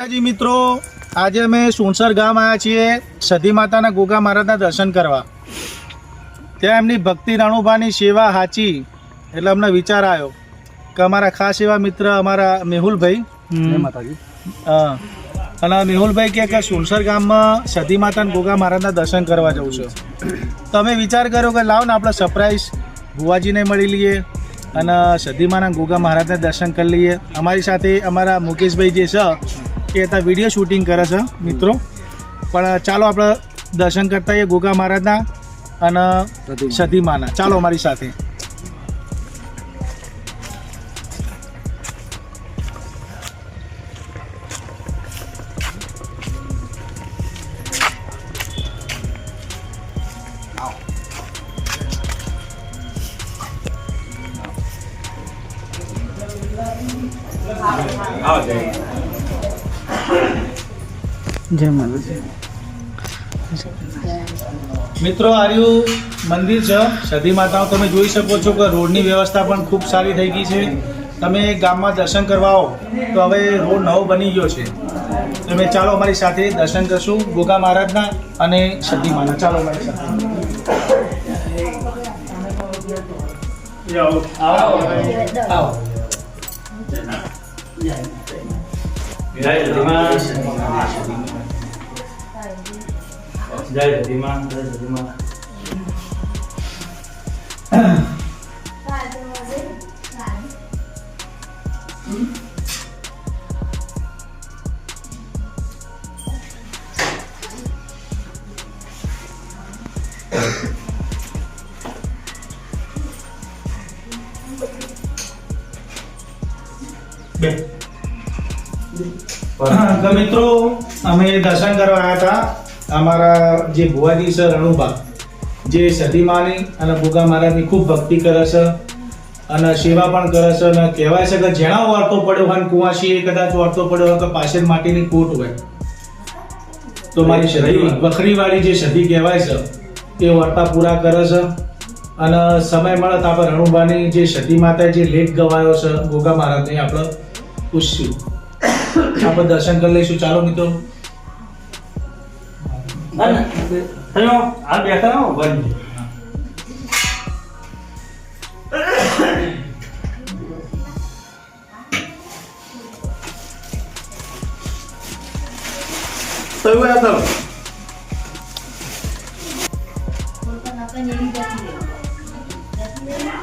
જી મિત્રો આજે અમે સુણસર ગામ આવ્યા છીએ સધી માતાના ગોગા મહારાજના દર્શન કરવા. ત્યાં એમની ભક્તિ રાણુભાની સેવા હાચી એટલે અમને વિચાર આવ્યો કે અમારા ખાસ એવા મિત્ર અમારા મેહુલભાઈ. હા. અને મેહુલભાઈ કહે કે સુણસર ગામમાં સધી માતાના ગોગા મહારાજના દર્શન કરવા જવું છે. તો અમે વિચાર કર્યો કે લાવ ને આપણે સરપ્રાઈઝ ભુવાજીને મળી લઈએ અને સધીમાના ગોગા મહારાજના દર્શન કરી લઈએ. અમારી સાથે અમારા મુકેશભાઈ જે છે એ ત્યાં વીડિયો શૂટિંગ કરે છે મિત્રો. પણ ચાલો આપણે દર્શન કરતા હોઈએ ગોગા મહારાજના અને સદીમાના ચાલો અમારી સાથે. જય માતાજી. મિત્રો આર્યું મંદિર છે. સદી માતાઓ તમે જોઈ શકો છો કે રોડની વ્યવસ્થા પણ ખૂબ સારી થઈ ગઈ છે. તમે ગામમાં દર્શન કરવા આવો તો હવે રોડ નવો બની ગયો છે. તમે ચાલો અમારી સાથે દર્શન કરશું ગોગા મહારાજના અને સદી માના ચાલો અમારી સાથે. આવો. જય જતીમાં જય જતીમાં જય જતીમાં બે તો મિત્રો અમે દર્શન કરવા આવ્યા હતા. અમારા જે ભુવાજી છે રણુભા જે સદીમાની અને ભૂગા મહારાજની ખૂબ ભક્તિ કરે છે અને સેવા પણ કરે છે અને કહેવાય છે કે જેણા વાર્તો પડ્યો હોય કુવાસી એ કદાચ વાર્તો પડ્યો હોય કે પાછળ માટીની કોટ હોય. તો મારી સદી વખરીવાળી. જે સદી કહેવાય છે એ વાર્તા પૂરા કરે છે. અને સમય મળે તો આપણે રણુભાની જે સતી માતા જે લેખ ગવાયો છે ગોગા મહારાજને આપણે પૂછશું. આપણે દર્શન કરી લઈશું. ચાલો મિત્રો. અને થયો. આ બેઠા હો બની થયું આ થયું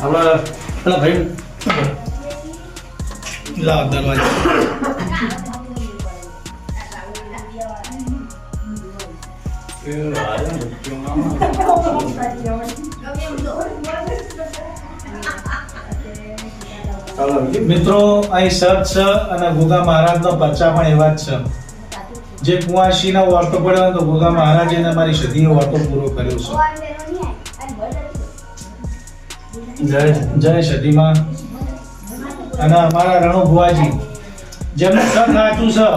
આપણે પેલા ભાઈ લાવ દરવાજા. મિત્રો, અહીં સત છે અને ગોગા મહારાજનો પરચા પણ એવા જ છે. જે કુંવાસીનો વાર્તો પડ્યો તો ગોગા મહારાજે એને મારી સદીનો વાર્તો પૂરો કર્યો છે. જય જય સદીમાં અને અમારા રણુ ભુવાજી જેમનું સાચું છે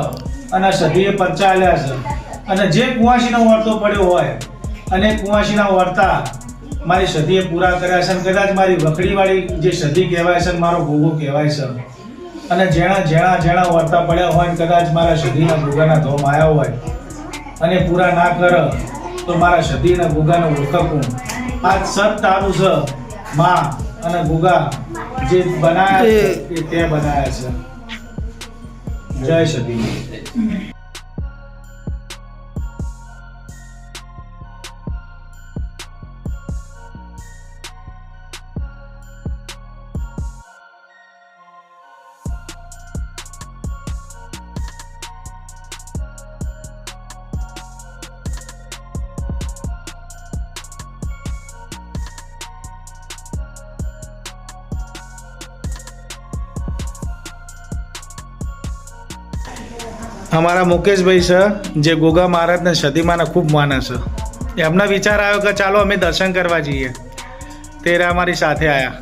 અને પરચા આલ્યા છે. અને જે કુવાસીનો વાર્તો પડ્યો હોય અને કુવાસીના વાર્તા મારી સદીએ પૂરા કર્યા છે અને કદાચ મારી વખડીવાળી જે સદી કહેવાય છે મારો ભોગો કહેવાય છે. અને જેણા જેણા જેણા વાર્તા પડ્યા હોય ને કદાચ મારા સદીના ભોગાના ધોમ આવ્યા હોય અને પૂરા ના કર તો મારા સદીના ભોગાને ઓળખકું આ સત તારું છે માં અને ગુગા જે બનાયા છે તે બનાયા છે. જય સદી અમારા મુકેશભાઈ છે જે ગોગા મહારાજને સદીમાના ખૂબ માને છે એમના વિચાર આવ્યો કે ચાલો અમે દર્શન કરવા જઈએ. તેરા અમારી સાથે આવ્યા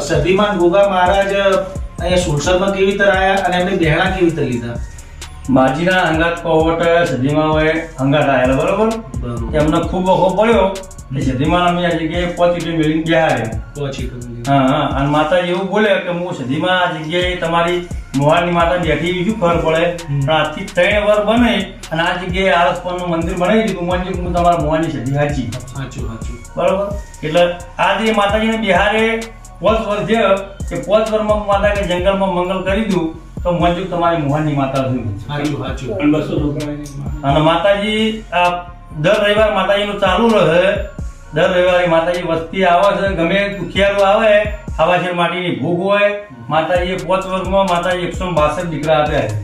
સધીમાન ગોગા મહારાજ અહીંયા સુરસરમાં કેવી રીતે આયા અને એમની બહેણા કેવી રીતે લીધા? માજીના અંગાત કોવટ સદીમાં અંગાત આયેલા બરોબર? એમને ખૂબ વખો પડ્યો કે અમે આ જગ્યાએ પોઝિટિવ બિલ્ડિંગ બેહાડે પછી ખબર હા હા. અને માતાજી એવું બોલે કે હું સદીમાં આ જગ્યાએ તમારી મોહાની માતા બેઠી બીજું ખબર પડે? પણ આજથી ત્રણ વાર બને અને આ જગ્યાએ આરસપરનું મંદિર બનાવી દીધું. મને હું તમારા મોહાની સદી હાચી. સાચું સાચું બરોબર? એટલે આ જે માતાજીને બિહારે પોચ છે કે પોચ માતા કે જંગલમાં મંગલ કરી દઉં તો મંજુ તમારી મોહનની માતા અને માતાજી દર રવિવાર માતાજીનું ચાલુ રહે. દર રવિવારે માતાજી વસ્તી આવે છે ગમે દુખિયાળો આવે આવા છે માટીની ભૂખ હોય માતાજીએ પોચ વર્ષમાં માતાજી એકસો બાસઠ દીકરા આપ્યા છે.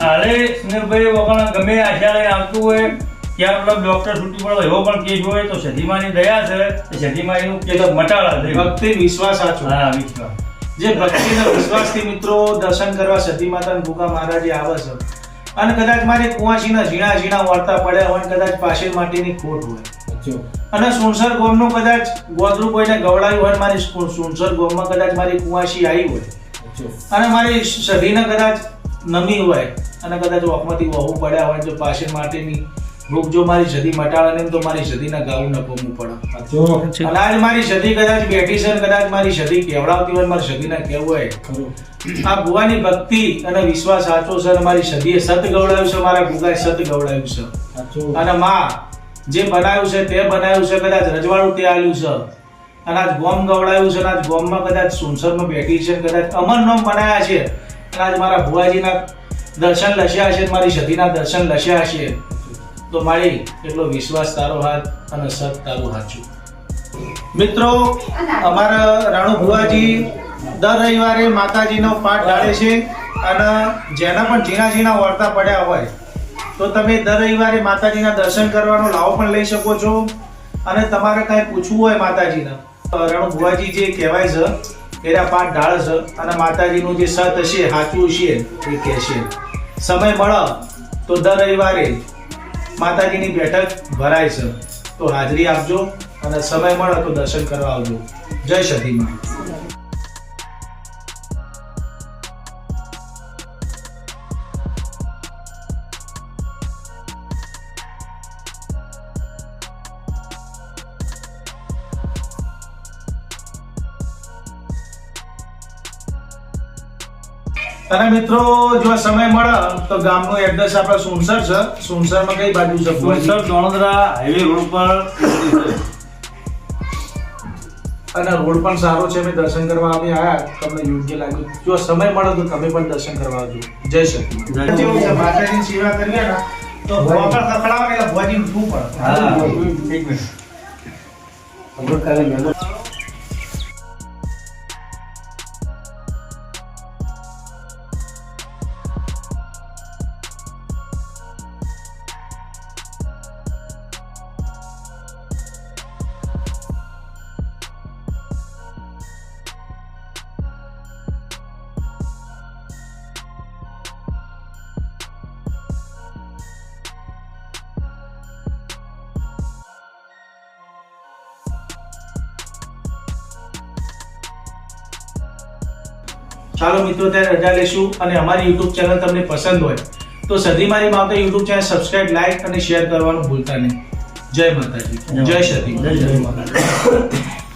હાલે સુનિલભાઈ વગણ ગમે આશાળે આવતું હોય ત્યાં મતલબ ડોક્ટર છૂટી પડો એવો પણ કેસ હોય તો સધીમાની દયા છે. સધીમાં એનું કેસ મટાડા છે. ભક્તિ વિશ્વાસ સાચો હા વિશ્વાસ. જે ભક્તિના વિશ્વાસથી મિત્રો દર્શન કરવા સતી માતા ભૂકા મહારાજે આવે છે. અને કદાચ મારી કુંવાસીના ઝીણા ઝીણા વાર્તા પડ્યા હોય કદાચ પાછળ માટીની ખોટ હોય. અને સુનસર ગોમનું કદાચ ગોદરું કોઈને ગવડાયું હોય અને મારી સુનસર ગોમમાં કદાચ મારી કુવાસી આવી હોય. અને મારી સદીને કદાચ નમી હોય અને કદાચ ઓખમાંથી વહુ પડ્યા હોય તો પાછળ માટેની ભૂખ જો મારી સદી મટાડે ને તો મારી સદીના ગાવું નકોમવું પડે. અને આજ મારી સદી કદાચ બેઠી છે કદાચ મારી સદી કેવડાવતી હોય મારી સદીને કેવું હોય. આ ભુવાની ભક્તિ અને વિશ્વાસ સાચો છે અને મારી સદીએ સત ગવડાવ્યું છે મારા ગુગાએ સત ગવડાવ્યું છે. અને માં જે બનાવ્યું છે તે બનાવ્યું છે કદાચ રજવાડું તે આવ્યું છે. અને આજ ગોમ ગવડાવ્યું છે અને આજ ગોમમાં કદાચ સુનસરમાં બેઠી છે કદાચ અમર નોમ બનાવ્યા છે. અને આજ મારા ભુવાજીના દર્શન લસ્યા છે મારી સતીના દર્શન લસ્યા છે. તો મારી એટલો વિશ્વાસ તારો હાથ અને સત તારું હાચું. મિત્રો, અમારા રાણુ ભુવાજી દર રવિવારે માતાજીનો પાઠ ડાળે છે અને જેના પણ ઝીણા ઝીણા વર્તા પડ્યા હોય, તો તમે દર રવિવારે માતાજીના દર્શન કરવાનો લાવો પણ લઈ શકો છો. અને તમારે કાંઈ પૂછવું હોય માતાજીને રાણુ ભુવાજી જે કહેવાય છે, એના પાઠ ઢાળ છે અને માતાજીનું જે સત હશે સાચું હશે, એ કહેશે સમય મળે તો દર રવિવારે માતાજીની બેઠક ભરાય છે. તો હાજરી આપજો અને સમય મળે તો દર્શન કરવા આવજો. જય સતીમાં અને મિત્રો જો સમય મળે તો ગામનું એડ્રેસ આપણે સુનસર છે. સુનસરમાં કઈ બાજુ છે? સુનસર દોણદરા હાઈવે રોડ પર અને રોડ પણ સારો છે અમે દર્શન કરવા અમે આવ્યા તમને યોગ્ય લાગ્યું. જો સમય મળે તો તમે પણ દર્શન કરવા આવજો. જય શ્રી માતાજીની સેવા કરીએ ને તો ભુવા પણ ખખડાવે ને એટલે ભોજી ઉઠવું પડે? હા એક મિનિટ. ચાલો મિત્રો ત્યારે રજા લેશું અને અમારી યુટ્યુબ ચેનલ તમને પસંદ હોય તો સધી મારી માવતા યુટ્યુબ ચેનલ સબસ્ક્રાઇબ લાઈક અને શેર કરવાનું ભૂલતા નહીં. જય માતાજી. જય સતી. જય જય માતાજી.